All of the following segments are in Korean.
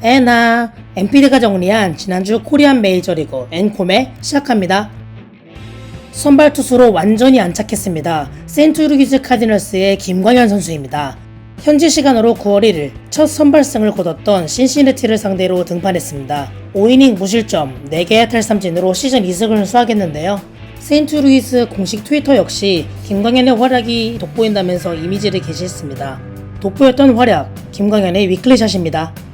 에나 엔피드가 정리한 지난주 코리안 메이저리그 엔콤에 시작합니다. 선발 투수로 완전히 안착했습니다. 센트루기즈 카디널스의 김광현 선수입니다. 현지 시간으로 9월 1일 첫 선발승을 거뒀던 신시내티를 상대로 등판했습니다. 5이닝 무실점 4개의 탈삼진으로 시즌 2승을 수확했는데요. 세인트루이스 공식 트위터 역시 김광현의 활약이 돋보인다면서 이미지를 게시했습니다. 돋보였던 활약, 김광현의 위클리샷입니다.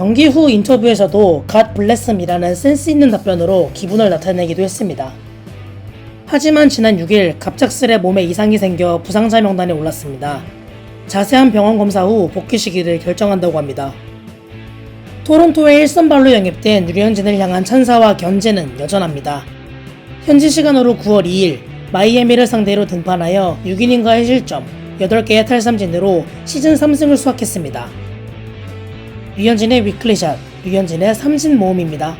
경기 후 인터뷰에서도 갓 블레스미라는 센스 있는 답변으로 기분을 나타내기도 했습니다. 하지만 지난 6일 갑작스레 몸에 이상이 생겨 부상자 명단에 올랐습니다. 자세한 병원 검사 후 복귀 시기를 결정한다고 합니다. 토론토의 1선발로 영입된 류현진을 향한 찬사와 견제는 여전합니다. 현지 시간으로 9월 2일 마이애미를 상대로 등판하여 6이닝가의 실점, 8개의 탈삼진으로 시즌 3승을 수확했습니다. 류현진의 위클리샷, 류현진의 삼진 모음입니다.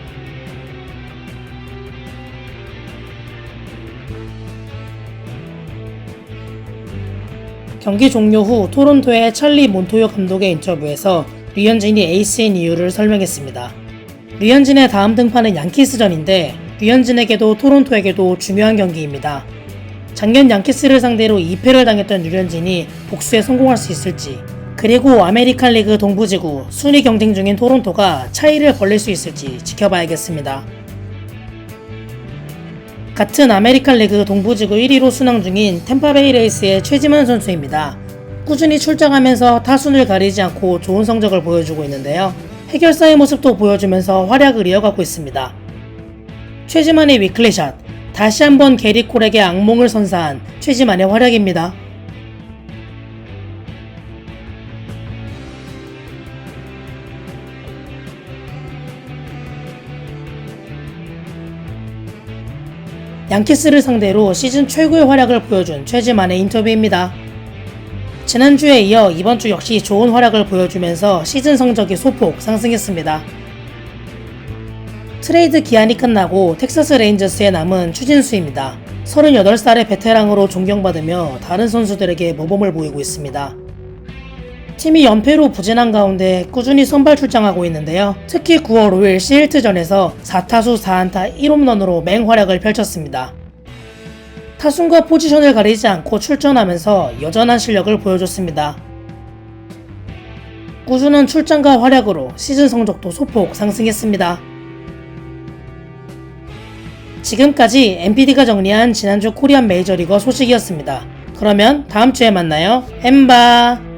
경기 종료 후 토론토의 찰리 몬토요 감독의 인터뷰에서 류현진이 에이스인 이유를 설명했습니다. 류현진의 다음 등판은 양키스전인데 류현진에게도 토론토에게도 중요한 경기입니다. 작년 양키스를 상대로 2패를 당했던 류현진이 복수에 성공할 수 있을지 그리고 아메리칸 리그 동부지구 순위 경쟁 중인 토론토가 차이를 벌릴 수 있을지 지켜봐야겠습니다. 같은 아메리칸 리그 동부지구 1위로 순항 중인 템파베이 레이스의 최지만 선수입니다. 꾸준히 출장하면서 타순을 가리지 않고 좋은 성적을 보여주고 있는데요. 해결사의 모습도 보여주면서 활약을 이어가고 있습니다. 최지만의 위클리샷, 다시 한번 게리 콜에게 악몽을 선사한 최지만의 활약입니다. 양키스를 상대로 시즌 최고의 활약을 보여준 최지만의 인터뷰입니다. 지난주에 이어 이번 주 역시 좋은 활약을 보여주면서 시즌 성적이 소폭 상승했습니다. 트레이드 기한이 끝나고 텍사스 레인저스에 남은 추진수입니다. 38살의 베테랑으로 존경받으며 다른 선수들에게 모범을 보이고 있습니다. 팀이 연패로 부진한 가운데 꾸준히 선발 출장하고 있는데요. 특히 9월 5일 시일트전에서 4타수 4안타 1홈런으로 맹활약을 펼쳤습니다. 타순과 포지션을 가리지 않고 출전하면서 여전한 실력을 보여줬습니다. 꾸준한 출장과 활약으로 시즌 성적도 소폭 상승했습니다. 지금까지 MPD가 정리한 지난주 코리안 메이저리거 소식이었습니다. 그러면 다음 주에 만나요. 엠바!